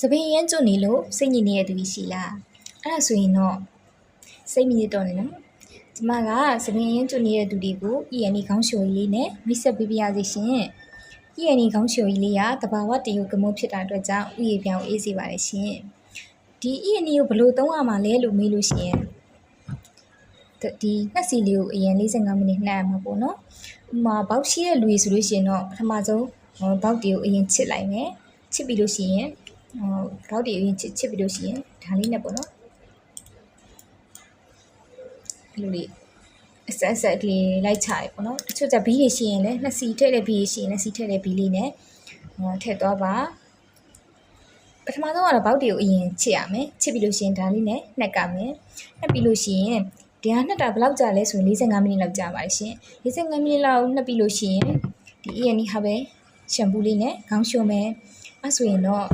သပင်ရမ်းကျွနေလို့စိတ်ညစ်နေတဲ့သူကြီးရှိလားအဲ့ဒါဆိုရင်တော့စိတ်မညစ်တော့နဲ့နော်ကျမကသပင်ရမ်းကျွနေတဲ့သူတွေကို ENE ခေါင်းလျှော်ရည်လေးနဲ့မိတ်ဆက်ပေးပြရစီရှင် ENE ခေါင်းလျှော်ရည်လေးကတဘာဝတရုပ်ကမုန်းဖြစ်တာအတွက်ကြောင့်ဥယျာဉ်ပြောင်းအေးစေပါတယ်ရှင်ဒီ ENE ကိုဘယ်လိုသုံးရမှာလဲလို့မေးလို့ရှိရင်ဒီနှက်စီလေးကိုအရင်45မိနစ်နှက်ရမှာပေါ့နော်။ဥပမာဘောက်ရှိတဲ့လူတွေဆိုလို့ရှိရင်တော့ပထမဆုံးဘောက်တွေကိုအရင်ချစ်လိုက်မယ်။ချစ်ပြီးလို့ရှိရင် ဟိုဘောက်တွေအရင်ချစ်ချစ်ပြီးလို့ရှိရင်ဒါလေးနဲ့ပေါ့နော်။အဲ့လိုလေးအဆက်အဆက်ကလေးလိုက်ချရပေါ့နော်။တချို့ကြဘီးတွေရှိရင်လည်းနှစ်စီထည့်တဲ့ဘီးတွေရှိရင်နှစ်စီထည့်တဲ့ဘီးလေးနဲ့ဟိုထည့်သွားပါ။ပထမဆုံးကတော့ဘောက်တွေကိုအရင်ချစ်ရမယ်။ချစ်ပြီးလို့ရှိရင်ဒါလေးနဲ့နှက်ကမယ်။နှက်ပြီးလို့ရှိရင်ဒီဟာနှစ်တာဘယ်လောက်ကြာလဲဆိုရင်45မိနစ်လောက်ကြာပါတယ်ရှင်45မိနစ်လောက်နှက်ပြီးလို့ရှိရင်ဒီ ENE ဟာပဲရှမ်ပူလေးနဲ့ခေါင်းလျှိုမယ်အဲဆိုရင်တော့